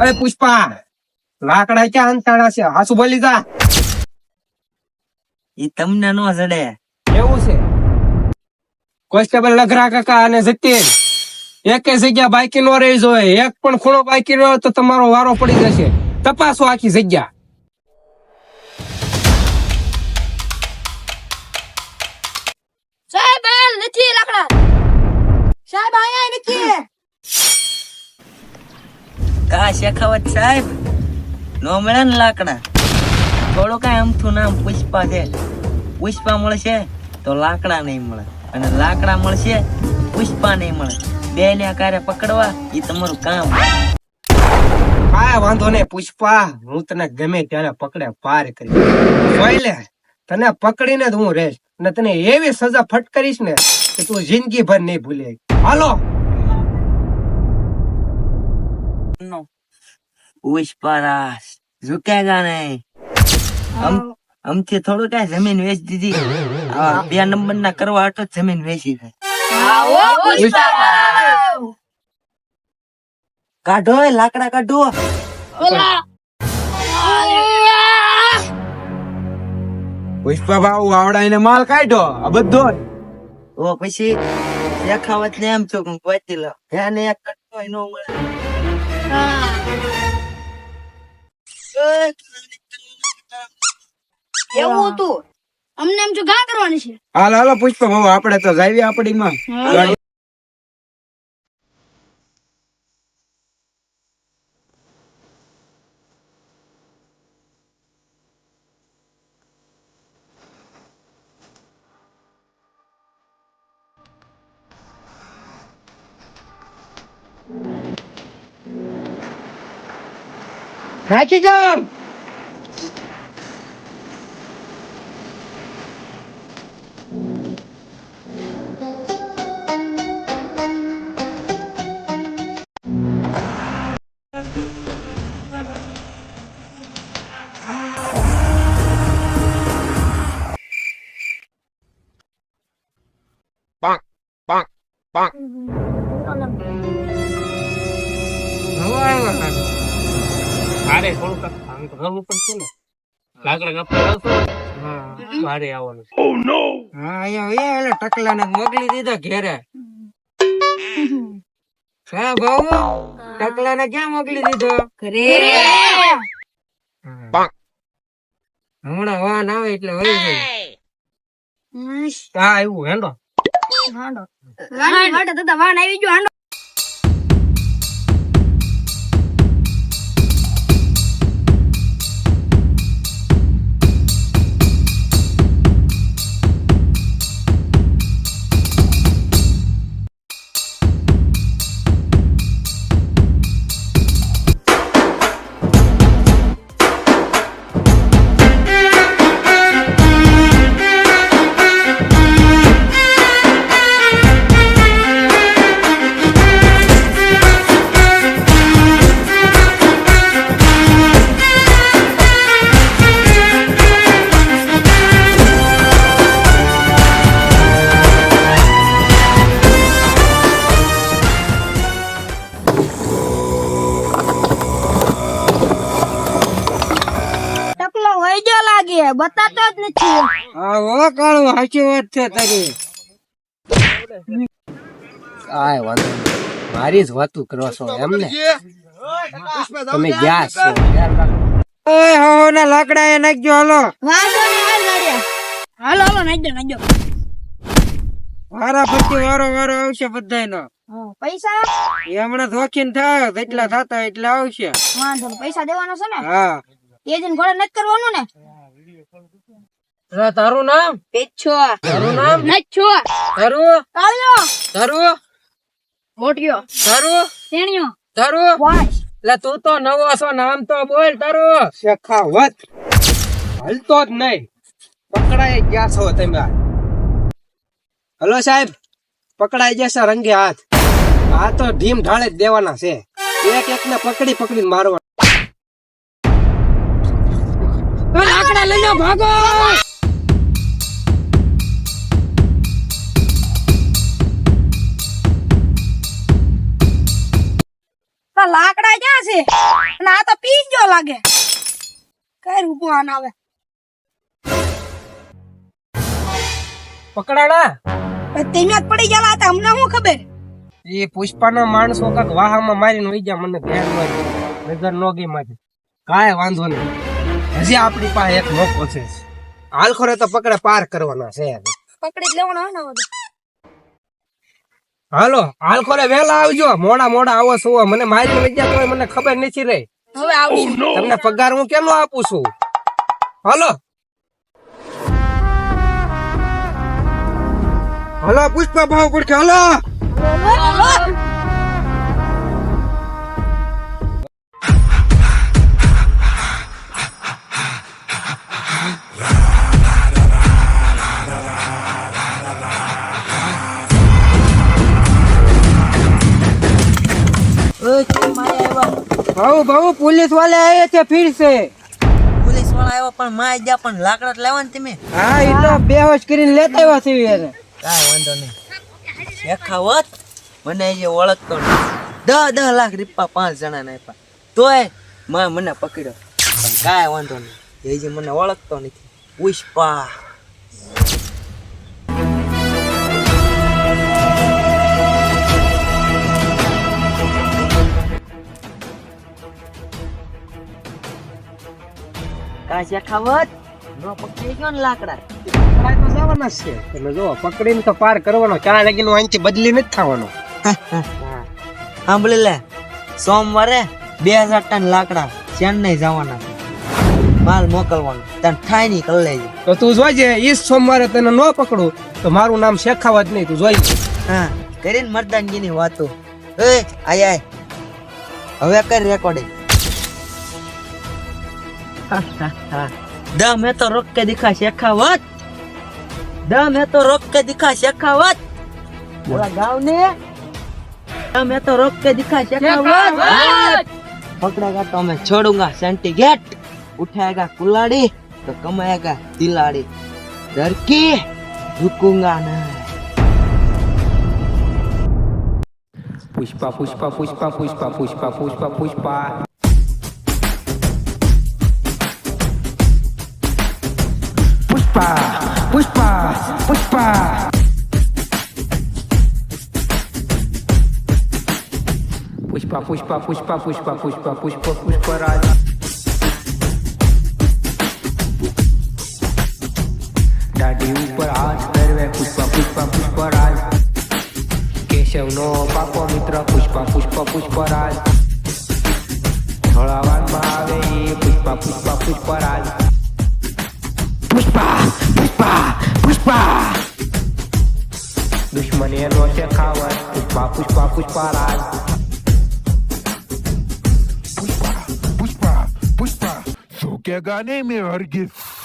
અરે પુષ્પા લાકડા ક્યાં અંતાડા છે? હાસુ બોલી જા. એ તમને નો જડે. એવું છે. કોન્સ્ટેબલ લગરા કાકા અને જતીન એક જગ્યા બાકી નો રહી જોઈએ એક પણ ખૂણો બાકી રહ્યો તો તમારો વારો પડી જશે. તપાસો આખી જગ્યા. સાહેબ આયા નથી લાકડા. સાહેબ આયા નથી. કા શેખાવત સાહેબ. નો મળે ને લાકડા. થોડું કઈ અમથું નામ પુષ્પા છે. પુષ્પા મળશે તો લાકડા નહીં મળે. અને લાકડા મળશે, પુષ્પા નહીં મળે. બે ને કારે પકડવા એ તમારું કામ. કાંઈ વાંધો નહીં, પુષ્પા, હું તને ગમે ત્યારે પકડે, પાર કરી જોઈ તને પકડીને જ હું રહીશ. અને તને એવી સજા ફટકારીશ ને કે તું જિંદગી ભર નહીં ભૂલે હાલો. પુષ્પા રાસ ઝુકેગા નહીં અમ અમથી થોડું કઈ જમીન વેચ દીધી. બે નંબર ના કરવા હતો જ જમીન વેચી છે કાઢો એ લાકડા કાઢો. પુષ્પા ભાવ આવડાઈને માલ કાઢો. આ બધો ઓ પછી દેખાવત ને એમ છો કે હું પહોંચી લો એને એક કટકો એનો મળે. એવું હતું? અમને એમ જો ગા કરવાની છે. હાલો હાલો પુષ્પા ભાવ આપણે તો જાવી Hakikam! Bang, bang, bang. Mm. અરે થોડુંક પડશે ને. લાકડા કાપવા મારે આવવાનું. છે હા અહીંયા એટલે ટકલા ને મોકલી દીધો ઘેરે. હા બાબુ ટકલાને ક્યાં મોકલી દીધો? હમણાં વાન આવે એટલે વહી જાય હા એવું હેંડો. હાંડો. હાંડો દાદા વાન આવી ગયો હાંડો. ગયો લાગે બતાતો જ નથી. હા ઓ કાળું સાચી વાત છે તારી. આય વાંધો મારી જ વાતું કરો છો એમ ને? તમે ગયા છો ઓય હો ના લાકડા એ નાખજો હાલો. વાંધો નહીં હાલ હાલો હાલો નાખજો નાખજો. વારા પછી વારો વારો આવશે બધાયનો. હા, પૈસા? એ હમણાં ધોકીને થાય જેટલા થતા એટલે આવશે. વાંધો પૈસા દેવાનો છે ને? હા. એ દિન ઘોડે નથી કરવાનું ને? તારું નામ? પેછો. તારું નામ? નચ્છો તારું? કાળિયો તારું? મોટિયો તારું? તેણિયો તારું? વાસ. લે તું તો નવો છો નામ તો બોલ તારું? શેખાવત. હલતો જ નહીં. પકડાઈ ગયા છો તમે. હલો સાહેબ. પકડાઈ જશે રંગે હાથ. આ તો ઢીમ ઢાળે જ દેવાના છે. એક એક ને પકડી પકડીને મારવા લાકડા લઈ લો ભાગો! લાકડા ક્યાં છે? અને આ તો પી ગયો લાગે. કઈ રૂપો આન આવે? પકડાણા પણ તમે જ પડી ગયા હતા અમને શું ખબર? એ પુષ્પાના માણસો કાક વાહામાં મારીને વઈ ગયા મને ધ્યાન નજર નો ગઈ મારી. કાંઈ વાંધો નહીં. હજી આપણી પાસે એક મોકો છે. હાલ ખોરે તો પકડે પાર કરવાના છે પકડી જ લેવાનો ને હાલો હાલ ખોરે વહેલા આવજો. મોડા મોડા આવો છો. મને મારી લઈ ગયા તોય મને ખબર નથી રહી. હવે આવું તમને પગાર હું કેટલો આપું છું? હાલો. હાલો પુષ્પા ભાવ પડખે હાલો. ભાવ ભાવ પોલીસવાળા આવ્યા છે ફીર છે. પોલીસવાળા આવ્યા પણ માય ગયા પણ લાકડા લેવા ને તમે. હા એ તો બેહોશ કરીને લેતા આવ્યા છે યાર કાંઈ વાંધો નહીં. એખાવત મને એ ઓળખતો નહીં દસ દસ લાખ રૂપિયા પાંચ જણા જણાને આપ્યા. તોયમાં મને પકડ્યો. પણ કાંઈ વાંધો નહીં. એ જે મને ઓળખતો નથી. પુષ્પા કા શેખાવત નો પકડી ગયો ને લાકડા. પકડાય તો જવાના છે. એટલે જો પકડીને તો પાર કરવાનો ચાર લગીનો અહીંથી બદલી નથી થવાનો. સાંભળી લે સોમવારે બે હજાર ટન લાકડા ચેન્નઈ જવાના માલ મોકલવાનો તને થાય નહીં કરી લેજે. તો તું જોઈજે ઈ સોમવારે તને ન પકડું તો મારું નામ શેખાવત નહીં તું જોઈ હા કરીને મરદાનગીની વાતો. એ આય આય. હવે કર recording Dame to rok ke kawat. Dame to rok ke kawat. Bola gaul nih. Dame to rok ke kawat. Pokoknya kan tau main corong gak? Senti get. Udah gak kulari. Kekoma? Dilari. Dari dukungan. Puspa, puspa, puspa, puspa, puspa, puspa, puspa, puspa, puspa. Pushpa Pushpa Pushpa Pushpa Pushpa Pushpa Pushpa Pushp Pushparaj દાઢી ઉપર હાથ ફેરવે પુષ્પા પુષ્પા પુષ્પરાજ કેશવનો પાકો મિત્ર પુષ્પા પુષ્પ પુષ્પરાજ થોડાવારમાં આવે એ પુષ્પા પુષ્પા પુષ્પરાજ दुश्मनिया नोशे खावर पुष्पा पुष्पा पुष्पा राज पुष्पा पुष्पा पुष्पा सूखेगा नहीं मैं हरगिज़